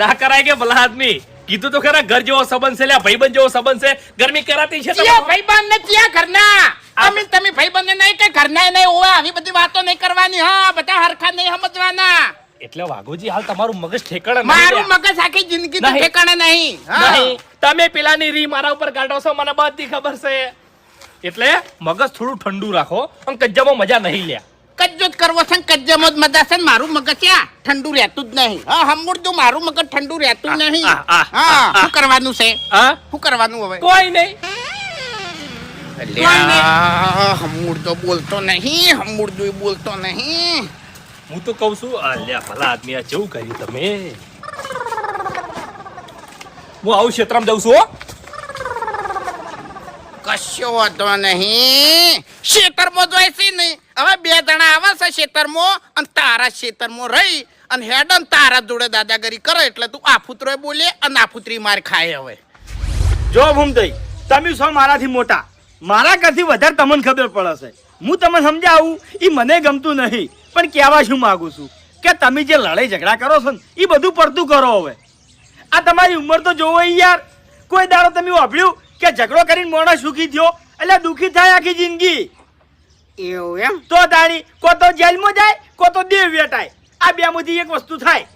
ના કરાય કે ભલા આદમી? કીધું તો ખરા ઘર જેવો સંબંધ છે લ્યા ભાઈબંધ જેવો સંબંધ છે. ગરમી કરાતી છે ભાઈબંધ ને ચિયા ઘરના. અમે તમે ભાઈબંધ ને નહીં કે ઘરના નહીં ઓવે આવી બધી વાતો નહીં કરવાની. હા બધા હરખા નહીં સમજવાના. એટલે વાઘોજી હાલ તમારું મગજ ઠેકાણે નહીં મારું મગજ આખી જિંદગી તો ઠેકાણે નહીં. નહીં. તમે પેલાની રી મારા ઉપર કાઢો છો મને બધી ખબર છે. એટલે મગજ થોડું ઠંડુ રાખો. અને કજ્જામાં મજા નહીં લ્યા. કજ્જો જ કરવો છે ને કજ્જામાં જ મજા છે ને મારું મગજ ક્યાં ઠંડુ રહેતું જ નહીં હા હમુરતું મારું મગજ ઠંડુ રહેતું જ નહીં આ, આ, આ, હા આ. શું કરવાનું છે હા શું કરવાનું હવે કોઈ નહીં અલ્યા, હમુર તો બોલતો નહીં હમુર જો બોલતો નહીં હું તો કઉ છું અલ્યા ભલા આદમી આ જેવું કર્યું તમે હું આવું ક્ષેત્રમાં જઉં છું હો. કશો વાંધો નહીં શેતરમાં જોઈ છે ને હવે બે શેતરમાં અને તારા શેતરમાં રહી અને હેડન તારા જોડે દાદાગીરી કરે એટલે તું આફુતરો બોલે અને આફુતરી માર ખાય હવે. જો ભૂમદઈ તમે છો મારાથી મોટા. મારા કરતી વધારે તમને ખબર પડશે હું તમને સમજાવું એ મને ગમતું નહીં. પણ કહેવા શું માગું છું? કે તમે જે લડાઈ ઝઘડા કરો છો ને એ બધું પડતું કરો હવે. આ તમારી ઉંમર તો જોવો યાર. કોઈ દાડો તમે વાપર્યું કે ઝઘડો કરીને મોણસ સુખી થયો, એટલે દુખી થાય આખી જિંદગી. એવું એમ? તો દાણી કો તો જેલમાં જાય, કો તો દેવ વેટાય. આ બે માંથી એક વસ્તુ થાય.